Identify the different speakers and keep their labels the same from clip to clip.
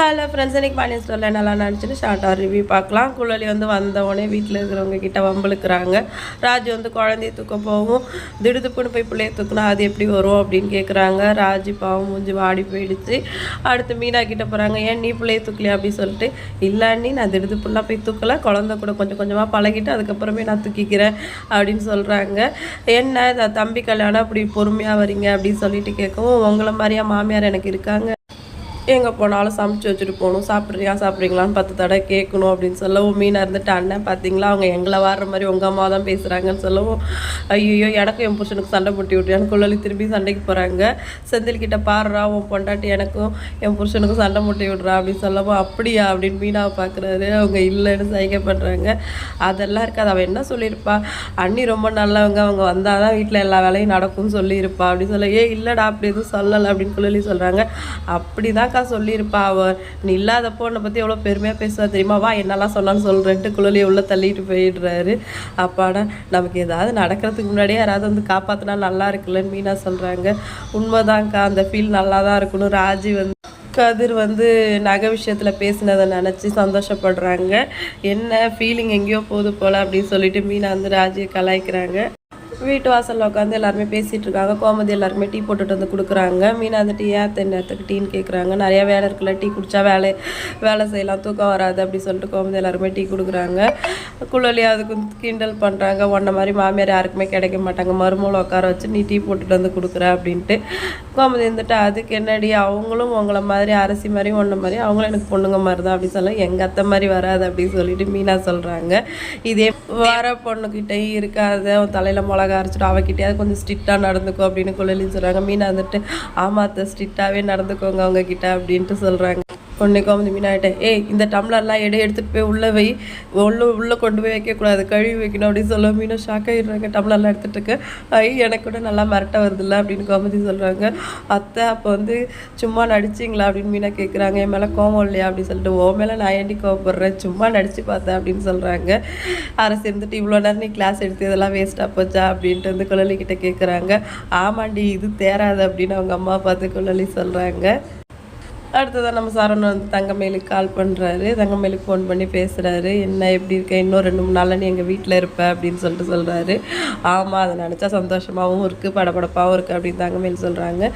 Speaker 1: Hello friends இன்னைக்கு பாண்டியன் ஸ்டோரில் நல்லா நினச்சிட்டு ஷார்ட்டாக ரிவ்யூ பார்க்கலாம். குழலி வந்து வந்தவொடனே வீட்டில் இருக்கிறவங்க கிட்ட வம்பளுக்குறாங்க ராஜு வந்து குழந்தைய தூக்க போகும். திடுதுப்புன்னு போய் பிள்ளைய தூக்குனா அது எப்படி வரும் அப்படின்னு கேட்குறாங்க ராஜு பாவம் மூஞ்சி வாடி போயிடுச்சு. அடுத்து மீனா கிட்ட போகிறாங்க ஏன் நீ பிள்ளைய தூக்கலையா? அப்படின்னு சொல்லிட்டு இல்லை நான் திடுதுப்புலாம் போய் தூக்கல. குழந்த கூட கொஞ்சம் கொஞ்சமாக பழகிட்டு அதுக்கப்புறமே நான் தூக்கிக்கிறேன். அப்படின்னு சொல்கிறாங்க என்ன தம்பி கல்யாணம் அப்படி பொறுமையாக வரீங்க? அப்படின்னு சொல்லிட்டு கேட்கவும் உங்களை மாதிரியா மாமியார் எனக்கு இருக்காங்க. எங்கே போனாலும் சமைச்சு வச்சுட்டு போகணும். சாப்பிட்றியா சாப்பிட்றீங்களான்னு பத்து தடவை கேட்கணும் அப்படின்னு சொல்லவும் மீனாக இருந்துட்டு அண்ணன் பார்த்தீங்களா அவங்க எங்களை வாடுற மாதிரி உங்கள் அம்மா தான் பேசுகிறாங்கன்னு சொல்லவும் ஐயோ எனக்கும் என் புருஷனுக்கு சண்டை போட்டி விட்டுயான்னு குழலி திரும்பி சண்டைக்கு போகிறாங்க செந்தில் கிட்ட பாடுறா உன் பொண்டாட்டி எனக்கும் என் புருஷனுக்கும் சண்டை முட்டி விட்றா அப்படின்னு சொல்லவும் அப்படியா? அப்படின்னு மீனாவை பார்க்குறாரு அவங்க இல்லைன்னு சைகை பண்ணுறாங்க அதெல்லாம் இருக்காது. அவள் என்ன சொல்லியிருப்பா? அண்ணி ரொம்ப நல்லவங்க. அவங்க வந்தால் தான் வீட்டில் எல்லா வேலையும் நடக்கும்னு சொல்லியிருப்பா அப்படின்னு சொல்ல ஏ இல்லைடா அப்படி எதுவும் சொல்லலை அப்படின்னு குள்ளலி சொல்கிறாங்க அப்படி தான் அப்படிதான்க்கா சொல்லியிருப்பா அவள் நீ இல்லாதப்போ உன்னை பற்றி எவ்வளோ பெருமையாக பேசுவா தெரியுமா? வா என்னெல்லாம் சொன்னான்னு சொல்கிறேன்ட்டு குழலியை உள்ளே தள்ளிட்டு போயிடுறாரு. அப்பாடா நமக்கு ஏதாவது நடக்கிறதுக்கு முன்னாடியே யாராவது வந்து காப்பாற்றினா நல்லா இருக்குல்லன்னு மீனா சொல்கிறாங்க உண்மைதான்க்கா அந்த ஃபீல் நல்லா தான் இருக்கணும் ராஜி வந்து கதிர் வந்து நகை விஷயத்தில் பேசினதை நினச்சி சந்தோஷப்படுறாங்க. என்ன ஃபீலிங் எங்கேயோ போகுது போல் அப்படின்னு சொல்லிட்டு மீனா வந்து ராஜியை கலாய்க்கிறாங்க. வீட்டு வாசலில் உட்காந்து எல்லாருமே பேசிகிட்டு இருக்காங்க. கோமதி எல்லாருக்குமே டீ போட்டுட்டு வந்து கொடுக்குறாங்க. மீனா அந்த டீ ஏன் நேரத்துக்கு டீன்னு கேட்குறாங்க நிறையா வேலை இருக்குல்ல டீ குடித்தா வேலை வேலை செய்யலாம் தூக்கம் வராது அப்படி சொல்லிட்டு கோமதி எல்லாருமே டீ கொடுக்குறாங்க. குழலி அதுக்கு கிண்டல் பண்ணுறாங்க ஒன்றை மாதிரி மாமியார் யாருக்குமே கிடைக்க மாட்டாங்க. மருமூளை உட்கார வச்சு நீ டீ போட்டுட்டு வந்து கொடுக்குற அப்படின்ட்டு. கோமதி இருந்துட்டு அதுக்கு என்னடி? அவங்களும் உங்களை மாதிரி அரசி மாதிரி ஒன்றை மாதிரி அவங்களும் எனக்கு பொண்ணுங்க மாதிரி தான் அப்படின்னு சொல்ல எங்கள் அத்தை மாதிரி வராது அப்படின்னு சொல்லிட்டு மீனா சொல்கிறாங்க இதே வர பொண்ணுக்கிட்டையும் இருக்காத. தலையில் மிளகா அரைச்சிட்டு அவகிட்டயாவது கொஞ்சம் ஸ்ட்ரிக்டாக நடந்துக்கும் அப்படின்னு குழலி சொல்கிறாங்க மீனா வந்துட்டு ஆமாத்த ஸ்ட்ரிக்டாகவே நடந்துக்கோங்க அவங்க கிட்ட அப்படின்ட்டு சொல்கிறாங்க உன்னைக்கு வந்து மீனாயிட்டேன் ஏய் இந்த டம்ளர்லாம் எடை எடுத்துகிட்டு போய் உள்ளே வை. உள்ள உள்ளே கொண்டு போய் வைக்கக்கூடாது. கழுவி வைக்கணும் அப்படின்னு சொல்ல மீனா ஷாக் ஆகிடுறாங்க டம்ளர்லாம் எடுத்துகிட்டு இருக்கு. ஐ எனக்கு கூட நல்லா மிரட்ட வருதுல்ல அப்படின்னு கோமதி சொல்கிறாங்க அத்தை அப்போ வந்து சும்மா நடிச்சிங்களா? அப்படின்னு மீனா கேட்குறாங்க என் மேலே கோவம் இல்லையா? அப்படின்னு சொல்லிட்டு ஓ மேலே நான் ஏண்டி கோவப்படுறேன்? சும்மா நடிச்சு பார்த்தேன் அப்படின்னு சொல்கிறாங்க அரசு இருந்துட்டு இவ்வளோ நேரம் நீ கிளாஸ் எடுத்து இதெல்லாம் வேஸ்ட்டாக போச்சா? அப்படின்ட்டு வந்து குழலி கேட்குறாங்க ஆமாண்டி இது தேராது அப்படின்னு அவங்க அம்மா பார்த்து குழலி சொல்கிறாங்க அடுத்ததான் நம்ம சரவணன் வந்து தங்கமேலுக்கு கால் பண்ணுறாரு தங்கமேலுக்கு ஃபோன் பண்ணி பேசுகிறாரு என்ன எப்படி இருக்க? இன்னும் ரெண்டு மூணு நாளில் நீ எங்கள் வீட்டில் இருப்ப? அப்படின்னு சொல்லிட்டு சொல்கிறாரு ஆமாம் அதை நினச்சா சந்தோஷமாகவும் இருக்குது படபடப்பாகவும் இருக்குது அப்படின்னு தங்கமேல் சொல்கிறாங்க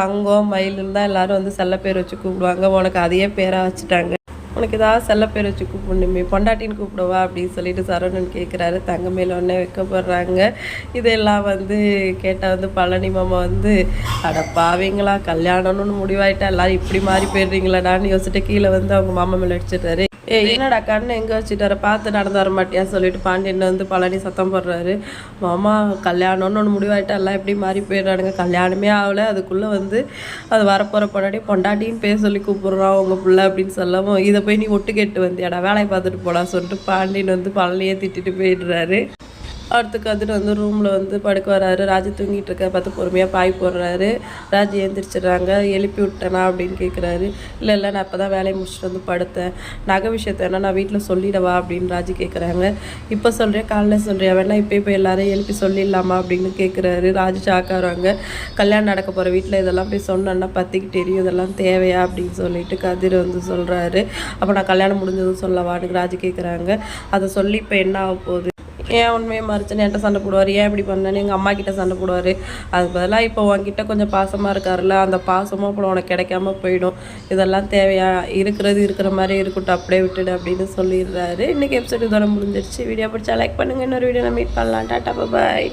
Speaker 1: தங்கம் மயிலுன்னு தான் எல்லோரும் வந்து செல்ல பேர் வச்சு கூப்பிடுவாங்க. உனக்கு அதையே பேராக வச்சுட்டாங்க. உனக்கு ஏதாவது செல்ல பேர் வச்சு கூப்பிடணுமே பொண்டாட்டின்னு கூப்பிடவா அப்படின்னு சொல்லிட்டு சரவணன் கேட்குறாரு தங்க மேல உடனே வைக்கப்படுறாங்க. இதெல்லாம் வந்து கேட்டால் வந்து பழனி மாமா வந்து அடப்பாவீங்களா கல்யாணம்னு முடிவாயிட்டா எல்லாரும் இப்படி மாறி போயிடுறீங்களாடான்னு யோசிச்சுட்டு கீழே வந்து அவங்க மாமா மேலே அடிச்சிட்டாரு ஏ என்னடா கண்ணை எங்கே வச்சுட்டார பார்த்து நடந்து வர மாட்டியா? சொல்லிட்டு பாண்டியன் வந்து பழனி சத்தம் போடுறாரு. மாமா கல்யாணம்னு ஒன்று முடிவாயிட்டா எல்லாம் எப்படி மாறி போயிடுறானுங்க? கல்யாணமே ஆகலை. அதுக்குள்ளே வந்து அது வரப்போகிற பொண்டாட்டி பொண்டாட்டின்னு பேர் சொல்லி கூப்பிட்றான் உங்கள் பிள்ளை அப்படின்னு சொல்லவும் இதை போய் நீ ஒட்டு கேட்டு வந்தியாடா? வேலையை பார்த்துட்டு போடா சொல்லிட்டு பாண்டியன் வந்து பழனியே திட்டிட்டு போயிடுறாரு. அடுத்து கதிர் வந்து ரூமில் வந்து படுக்க வராரு. ராஜு தூங்கிட்டு இருக்க பார்த்து பொறுமையாக பாய் போடுறாரு. ராஜு எழுந்திரிச்சிடுறாங்க எழுப்பி விட்டேனா அப்படின்னு கேட்குறாரு இல்லை இல்லை நான் இப்போ தான் வேலையை முடிச்சுட்டு வந்து படுத்தேன். நகை விஷயத்த என்ன நான் வீட்டில் சொல்லிடவா அப்படின்னு ராஜு கேட்குறாங்க இப்போ சொல்கிறேன் காலைல சொல்கிறியா வேணா இப்போ இப்போ எல்லாரையும் எழுப்பி சொல்லிடலாமா அப்படின்னு கேட்குறாரு ராஜு ஷாக்காகிறாங்க கல்யாணம் நடக்க போகிற வீட்டில் இதெல்லாம் போய் சொன்னேன்னா பற்றிக்கு தெரியும். இதெல்லாம் தேவையா அப்படின்னு சொல்லிட்டு கதிர் வந்து சொல்கிறாரு அப்போ நான் கல்யாணம் முடிஞ்சதும் சொல்லவான்னு ராஜு கேட்குறாங்க அதை சொல்லி இப்போ என்ன ஆக போகுது? ஏன் உண்மையை மறைச்சுன்னு என்கிட்ட சண்டை போடுவார்? ஏன் இப்படி பண்ணேன்னு எங்கள் அம்மா கிட்ட சண்டை போடுவார். அதுக்கு பதிலாக இப்போ உன்கிட்ட கொஞ்சம் பாசமாக இருக்காருல்ல அந்த பாசமும் அப்புறம் உனக்கு கிடைக்காம போயிடும். இதெல்லாம் தேவையா? இருக்கிறது இருக்கிற மாதிரி இருக்கட்டும் அப்படியே விட்டுடு அப்படின்னு சொல்லிடுறாரு. இன்றைக்கி எபிசோட் இதோட முடிஞ்சிருச்சு. வீடியோ பிடிச்சா லைக் பண்ணுங்கள் இன்னொரு வீடியோ மீட் பண்ணலாம். Tata bye